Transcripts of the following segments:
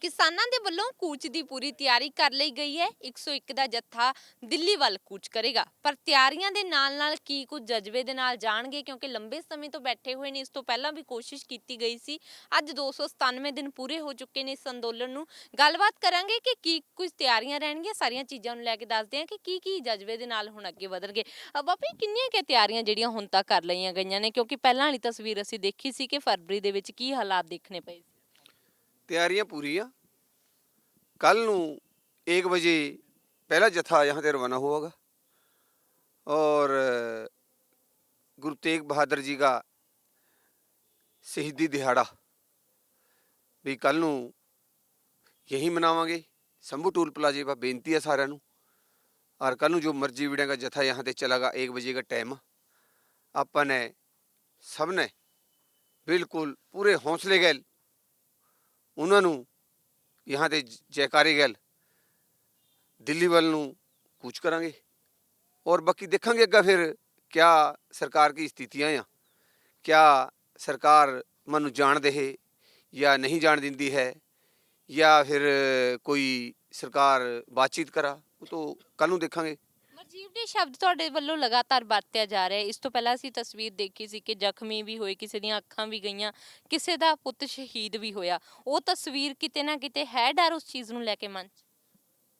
ਕਿਸਾਨਾਂ ਦੇ ਵੱਲੋਂ ਕੂਚ ਦੀ ਪੂਰੀ ਤਿਆਰੀ ਕਰ ਲਈ ਗਈ ਹੈ। 101 ਦਾ ਜੱਥਾ ਦਿੱਲੀ ਵੱਲ ਕੂਚ ਕਰੇਗਾ। ਪਰ ਤਿਆਰੀਆਂ ਦੇ ਨਾਲ-ਨਾਲ ਕੀ ਕੁਝ ਜਜ਼ਬੇ ਦੇ ਨਾਲ ਜਾਣਗੇ? ਕਿਉਂਕਿ ਲੰਬੇ ਸਮੇਂ ਤੋਂ ਬੈਠੇ ਹੋਏ ਨੇ, ਇਸ ਤੋਂ ਪਹਿਲਾਂ ਵੀ ਕੋਸ਼ਿਸ਼ ਕੀਤੀ ਗਈ ਸੀ। ਅੱਜ 297 ਦਿਨ ਪੂਰੇ ਹੋ ਚੁੱਕੇ ਨੇ ਇਸ ਅੰਦੋਲਨ ਨੂੰ। ਗੱਲਬਾਤ ਕਰਾਂਗੇ ਕਿ ਕੀ ਕੁਝ ਤਿਆਰੀਆਂ ਰਹਿਣਗੀਆਂ। ਸਾਰੀਆਂ ਚੀਜ਼ਾਂ ਨੂੰ ਲੈ ਕੇ ਦੱਸਦੇ ਹਾਂ ਕਿ ਕੀ ਕੀ ਜਜ਼ਬੇ ਦੇ ਨਾਲ ਹੁਣ ਅੱਗੇ ਵਧਣਗੇ। ਬਾਪੀ ਕਿੰਨੀਆਂ ਕਿ ਤਿਆਰੀਆਂ ਜਿਹੜੀਆਂ ਹੁਣ ਤੱਕ ਕਰ ਲਈਆਂ ਗਈਆਂ ਨੇ? ਕਿਉਂਕਿ ਪਹਿਲਾਂ ਵਾਲੀ ਤਸਵੀਰ ਅਸੀਂ ਦੇਖੀ ਸੀ ਕਿ ਫਰਵਰੀ ਦੇ ਵਿੱਚ ਕੀ ਹਾਲਾਤ ਦੇਖਣੇ ਪਏ ਸੀ। ਤਿਆਰੀਆਂ पूरी ਆ कल ਨੂੰ 1 बजे पहला जत्था यहाँ से रवाना होगा और गुरु तेग बहादुर जी का ਸ਼ਹੀਦੀ ਦਿਹਾੜਾ ਵੀ ਕੱਲ ਨੂੰ ਯਹੀ ਮਨਾਵਾਂਗੇ ਸੰਭੂ ਟੂਲ ਪਲਾਜੇ 'ਤੇ ਬੇਨਤੀ ਹੈ ਸਾਰਿਆਂ ਨੂੰ और कल जो मर्जी वीडियो का जत्था यहाँ से चलेगा एक बजे का टाइम अपन ने सब ने बिल्कुल पूरे हौसले गए ਉਹਨਾਂ ਨੂੰ ਯਹਾਂ ਤੇ ਜੈਕਾਰੇ ਗੈਲ। ਦਿੱਲੀ ਵੱਲ ਨੂੰ ਕੂਚ ਕਰਾਂਗੇ। ਔਰ ਬਾਕੀ ਦੇਖਾਂਗੇ ਅੱਗਾ ਫਿਰ ਕਿਆ ਸਰਕਾਰ ਕੀ ਸਥਿਤੀਆਂ ਆ। ਕਿਆ ਸਰਕਾਰ ਮੈਨੂੰ ਜਾਣ ਦੇ ਜਾਂ ਨਹੀਂ ਜਾਣ ਦਿੰਦੀ ਹੈ। ਜਾਂ ਫਿਰ ਕੋਈ ਸਰਕਾਰ ਬਾਤਚੀਤ ਕਰਾ। ਉਹ ਤੋਂ ਕੱਲ ਨੂੰ ਦੇਖਾਂਗੇ। ਮਰਜੀਵ ਸ਼ਬਦ ਤੁਹਾਡੇ ਵੱਲੋਂ ਲਗਾਤਾਰ ਵਰਤਿਆ ਜਾ ਰਿਹਾ ਹੈ। ਇਸ ਤੋਂ ਪਹਿਲਾਂ ਅਸੀਂ ਤਸਵੀਰ ਦੇਖੀ ਸੀ ਕਿ ਜ਼ਖਮੀ ਵੀ ਹੋਏ ਕਿਸੇ ਦੀਆਂ ਅੱਖਾਂ ਵੀ ਗਈਆਂ ਕਿਸੇ ਦਾ ਪੁੱਤ ਸ਼ਹੀਦ ਵੀ ਹੋਇਆ। ਉਹ ਤਸਵੀਰ ਕਿਤੇ ਨਾ ਕਿਤੇ ਹੈ ਡਰ ਉਸ ਚੀਜ਼ ਨੂੰ ਲੈ ਕੇ ਮਨ 'ਚ?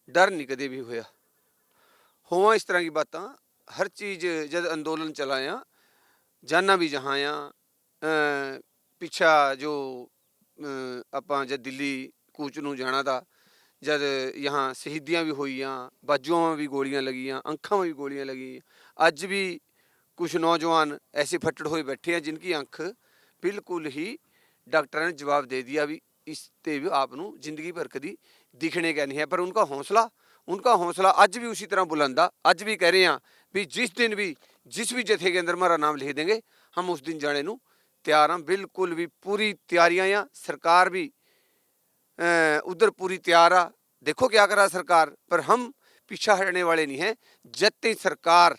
ਡਰ ਨਹੀਂ ਕਦੇ ਵੀ ਹੋਇਆ। ਹੋਵਾਂ ਇਸ ਤਰ੍ਹਾਂ ਦੀ ਬਾਤਾਂ ਹਰ ਚੀਜ਼ ਜਦ ਅੰਦੋਲਨ ਚਲਾਇਆ ਜਾਨਾ ਵੀ ਜਹਾਂ ਪਿੱਛਾ ਜੋ ਅ, ਆਪਾਂ ਜਦ ਦਿੱਲੀ ਕੂਚ ਨੂੰ ਜਾਣਾ ਦਾ जब यहाँ शहीदियाँ भी हुई बाजुओं में भी गोलियाँ लगी अंखा में भी गोलियाँ लगी आज भी कुछ नौजवान ऐसे फटड़ हुए बैठे हैं जिनकी अंख बिल्कुल ही डॉक्टर ने जवाब दे दिया भी इसते भी आपनों जिंदगी भर कभी दिखने का नहीं है पर उनका हौसला उनका हौसला आज भी उसी तरह बुलंद आ आज भी कह रहे हैं भी जिस दिन भी जिस भी जत्थे के अंदर हमारा नाम लिख देंगे हम उस दिन जाने तैयार हाँ बिल्कुल भी पूरी तैयारियां या सरकार भी उधर पूरी तैयार आ। देखो क्या करा सरकार, पर हम पीछा हटने वाले नहीं हैं। जब तक सरकार,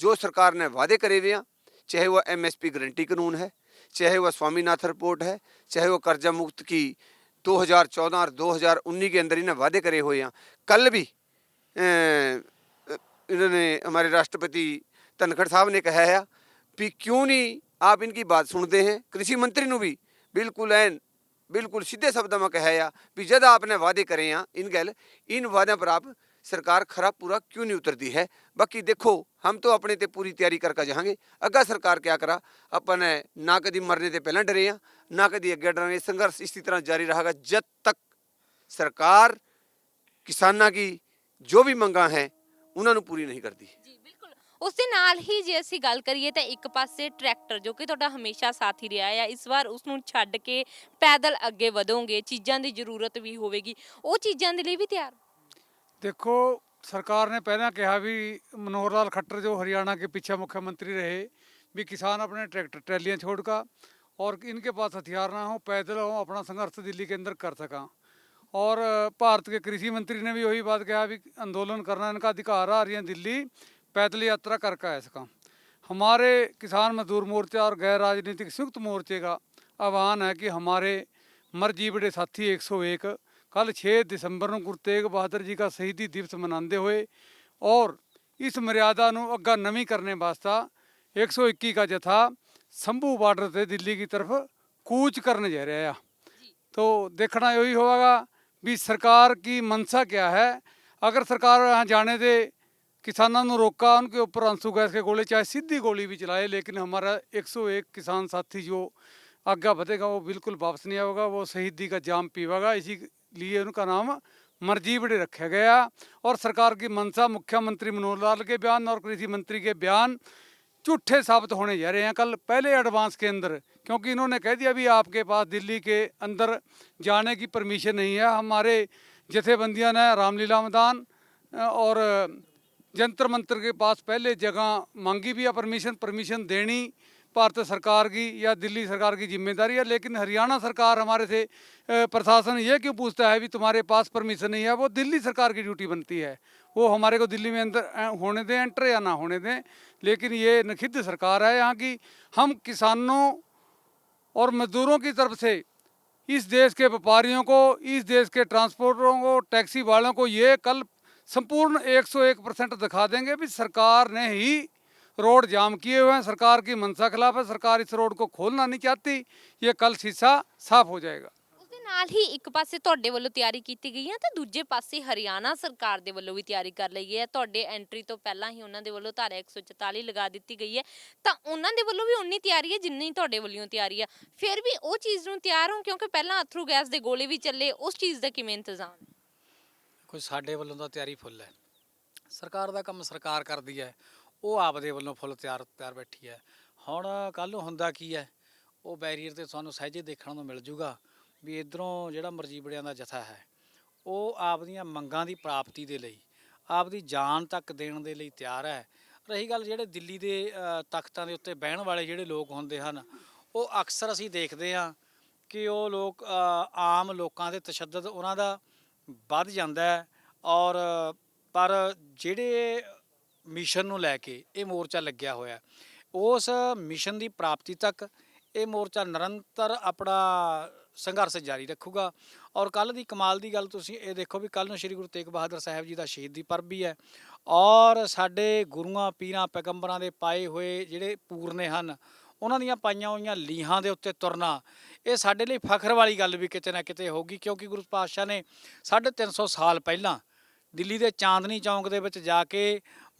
जो सरकार ने वादे करे हुए चाहे वह एमएसपी गारंटी कानून है, चाहे वह स्वामीनाथ रिपोर्ट है, चाहे वह कर्जा मुक्त की 2014 और 2019 के अंदर इन्हें वादे करे हुए हैं। कल भी इन्होंने हमारे राष्ट्रपति धनखड़ साहब ने कहा है भी क्यों नहीं आप इनकी बात सुनते हैं? कृषि मंत्री ਨੂੰ भी बिल्कुल एन बिल्कुल सीधे शब्दों में कहा या भी जब आपने वादे करे हैं इन गल इन वादों पर आप सरकार खरा पूरा क्यों नहीं उतरती है बाकी देखो हम तो अपने ते पूरी तैयारी करके जाएंगे अगर सरकार क्या करा अपन ना कभी मरने से पहले डरे हैं ना कभी अगे डरेंगे संघर्ष इसी तरह जारी रहेगा जब तक सरकार किसानों की जो भी मंगा है उन्होंने पूरी नहीं करती ਉਸ ਦੇ ਨਾਲ ਹੀ ਜੇ ਅਸੀਂ ਗੱਲ ਕਰੀਏ ਤਾਂ ਇੱਕ ਪਾਸੇ ਟਰੈਕਟਰ ਜੋ ਕਿ ਤੁਹਾਡਾ ਹਮੇਸ਼ਾ ਸਾਥੀ ਰਿਹਾ ਹੈ ਇਸ ਵਾਰ ਉਸ ਨੂੰ ਛੱਡ ਕੇ ਪੈਦਲ ਅੱਗੇ ਵਧੋਗੇ ਚੀਜ਼ਾਂ ਦੀ ਜ਼ਰੂਰਤ ਵੀ ਹੋਵੇਗੀ ਉਹ ਚੀਜ਼ਾਂ ਦੇ ਲਈ ਵੀ ਤਿਆਰ ਹੋ? देखो सरकार ने पहला कहा भी मनोहर लाल खट्टर जो हरियाणा के पीछे मुख्यमंत्री रहे भी किसान अपने ट्रैक्टर ट्रैलियाँ छोड़कर और इनके पास हथियार ना हो पैदल हो अपना संघर्ष दिल्ली के अंदर कर सका और अ, भारत के कृषि मंत्री ने भी वही बात कहा भी आंदोलन करना इनका अधिकार है और ये दिल्ली पैदल यात्रा करके आ सका हमारे किसान मजदूर मोर्चा और गैर राजनीतिक संयुक्त मोर्चे का आह्वान है कि हमारे मरजी बड़े साथी 101 कल 6 दिसंबर ਨੂੰ ਗੁਰੂ ਤੇਗ ਬਹਾਦਰ ਜੀ ਦਾ ਸ਼ਹੀਦੀ ਦਿਵਸ ਮਨਾਉਂਦੇ ਹੋਏ ਔਰ ਇਸ ਮਰਿਆਦਾ ਨੂੰ ਅੱਗਾ ਨਵੀਂ ਕਰਨੇ ਵਾਸਤਾ 121 का जथा शंभू बॉर्डर से दिल्ली की तरफ कूच करने जा रहा है तो देखना यही होगा भी सरकार की मंशा क्या है अगर सरकार यहाँ जाने दे किसानों ਨੂੰ रोका उनके ऊपर आंसू गैस के गोले चाहे सीधी गोली भी चलाए लेकिन हमारा 101 किसान साथी जो आगे बढ़ेगा वो बिल्कुल वापस नहीं आएगा वो शहीदी का जाम पीवेगा इसी लिए उनका नाम मर्जी बड़े रखा गया और सरकार की मंशा मुख्यमंत्री मनोहर लाल के बयान और कृषि मंत्री के बयान झूठे साबित होने जा रहे हैं कल पहले एडवांस के अंदर क्योंकि इन्होंने कह दिया भी आपके पास दिल्ली के अंदर जाने की परमिशन नहीं है हमारे जथेबंदियां ने रामलीला मैदान अ, और जंतर मंत्र के पास पहले जगह मांगी भी है परमिशन परमिशन देनी भारत सरकार की या दिल्ली सरकार की ज़िम्मेदारी है, लेकिन हरियाणा सरकार हमारे से प्रशासन ये क्यों पूछता है भी तुम्हारे पास परमिशन नहीं है? वो दिल्ली सरकार की ड्यूटी बनती है। वो हमारे को दिल्ली में अंदर होने दें एंटर या ना होने दें, लेकिन ये नखिद्ध सरकार है यहाँ की। हम किसानों और मजदूरों की तरफ़ से इस देश के व्यापारियों को, इस देश के ट्रांसपोर्टरों को टैक्सी वालों को ये कल संपूर्ण 101 परसेंट दिखा देंगे भी सरकार ने ही रोड जाम किए हुए हैं सरकार की मनसा खिलाफ है सरकार इस रोड को खोलना नहीं चाहती ये कल शीशा साफ हो जाएगा ਉਸ ਦੇ ਨਾਲ ਹੀ ਇੱਕ ਪਾਸੇ ਤੁਹਾਡੇ ਵੱਲੋਂ ਤਿਆਰੀ ਕੀਤੀ ਗਈ ਹੈ ਤੇ ਦੂਜੇ ਪਾਸੇ ਹਰਿਆਣਾ ਸਰਕਾਰ ਦੇ ਵੱਲੋਂ ਵੀ ਤਿਆਰੀ ਕਰ ਲਈ ਗਈ ਹੈ ਤੁਹਾਡੇ ਐਂਟਰੀ ਤੋਂ ਪਹਿਲਾਂ ਹੀ ਉਹਨਾਂ ਦੇ ਵੱਲੋਂ ਧਾਰਾ 144 ਲਗਾ ਦਿੱਤੀ ਗਈ ਹੈ ਤਾਂ ਉਹਨਾਂ ਦੇ ਵੱਲੋਂ ਵੀ ਉਨੀ ਤਿਆਰੀ ਹੈ ਜਿੰਨੀ ਤੁਹਾਡੇ ਵੱਲੋਂ ਤਿਆਰੀ ਹੈ ਫਿਰ ਵੀ ਉਹ ਚੀਜ਼ ਨੂੰ ਤਿਆਰ ਹੋ ਕਿਉਂਕਿ ਪਹਿਲਾਂ ਅਥਰੂ ਗੈਸ ਦੇ ਗੋਲੇ ਵੀ ਚੱਲੇ ਉਸ ਚੀਜ਼ ਦਾ ਕਿਵੇਂ ਇੰਤਜ਼ਾਮ ਹੈ ਕੋਈ ਸਾਡੇ ਵੱਲੋਂ ਤਾਂ ਤਿਆਰੀ ਫੁੱਲ ਹੈ। ਸਰਕਾਰ ਦਾ ਕੰਮ ਸਰਕਾਰ ਕਰਦੀ ਹੈ। ਉਹ ਆਪਦੇ ਵੱਲੋਂ ਫੁੱਲ ਤਿਆਰ ਤਿਆਰ ਬੈਠੀ ਹੈ। ਹੁਣ ਕੱਲ ਨੂੰ ਹੁੰਦਾ ਕੀ ਹੈ? ਉਹ ਬੈਰੀਅਰ ਤੇ ਤੁਹਾਨੂੰ ਸਹਿਜੇ ਦੇਖਣ ਨੂੰ ਮਿਲ ਜੂਗਾ ਵੀ ਇਧਰੋਂ ਜਿਹੜਾ ਮਰਜੀਬੜਿਆਂ ਦਾ ਜਥਾ ਹੈ, ਉਹ ਆਪਦੀਆਂ ਮੰਗਾਂ ਦੀ ਪ੍ਰਾਪਤੀ ਦੇ ਲਈ, ਆਪਦੀ ਜਾਨ ਤੱਕ ਦੇਣ ਦੇ ਲਈ ਤਿਆਰ ਹੈ। ਰਹੀ ਗੱਲ ਜਿਹੜੇ ਦਿੱਲੀ ਦੇ ਤਖਤਾਂ ਦੇ ਉੱਤੇ ਬਹਿਣ ਵਾਲੇ ਜਿਹੜੇ ਲੋਕ ਹੁੰਦੇ ਹਨ, ਉਹ ਅਕਸਰ ਅਸੀਂ ਦੇਖਦੇ ਹਾਂ ਕਿ ਉਹ ਲੋਕ ਆਮ ਲੋਕਾਂ ਦੇ ਤਸ਼ੱਦਦ ਉਹਨਾਂ ਦਾ ਵੱਧ ਜਾਂਦਾ ਔਰ ਪਰ ਜਿਹੜੇ ਮਿਸ਼ਨ ਨੂੰ ਲੈ ਕੇ ਇਹ ਮੋਰਚਾ ਲੱਗਿਆ ਹੋਇਆ ਉਸ ਮਿਸ਼ਨ ਦੀ ਪ੍ਰਾਪਤੀ ਤੱਕ ਇਹ ਮੋਰਚਾ ਨਿਰੰਤਰ ਆਪਣਾ ਸੰਘਰਸ਼ ਜਾਰੀ ਰੱਖੂਗਾ ਔਰ ਕੱਲ ਦੀ ਕਮਾਲ ਦੀ ਗੱਲ ਤੁਸੀਂ ਇਹ ਦੇਖੋ ਵੀ ਕੱਲ ਨੂੰ ਸ੍ਰੀ ਗੁਰੂ ਤੇਗ ਬਹਾਦਰ ਸਾਹਿਬ ਜੀ ਦਾ ਸ਼ਹੀਦੀ ਪਰਬ ਵੀ ਹੈ ਔਰ ਸਾਡੇ ਗੁਰੂਆਂ, ਪੀਰਾਂ, ਪੈਗੰਬਰਾਂ ਦੇ ਪਾਏ ਹੋਏ ਜਿਹੜੇ ਪੂਰਨੇ ਹਨ, ਉਹਨਾਂ ਦੀਆਂ ਪਾਈਆਂ ਹੋਈਆਂ ਲੀਹਾਂ ਦੇ ਉੱਤੇ ਤੁਰਨਾ ਇਹ ਸਾਡੇ ਲਈ ਫਖਰ ਵਾਲੀ ਗੱਲ ਵੀ ਕਿਤੇ ਨਾ ਕਿਤੇ ਹੋਗੀ ਕਿਉਂਕਿ ਗੁਰੂ ਪਾਤਸ਼ਾਹ ਨੇ 350 ਸਾਲ ਪਹਿਲਾਂ ਦਿੱਲੀ ਦੇ ਚਾਂਦਨੀ ਚੌਂਕ ਦੇ ਵਿੱਚ ਜਾ ਕੇ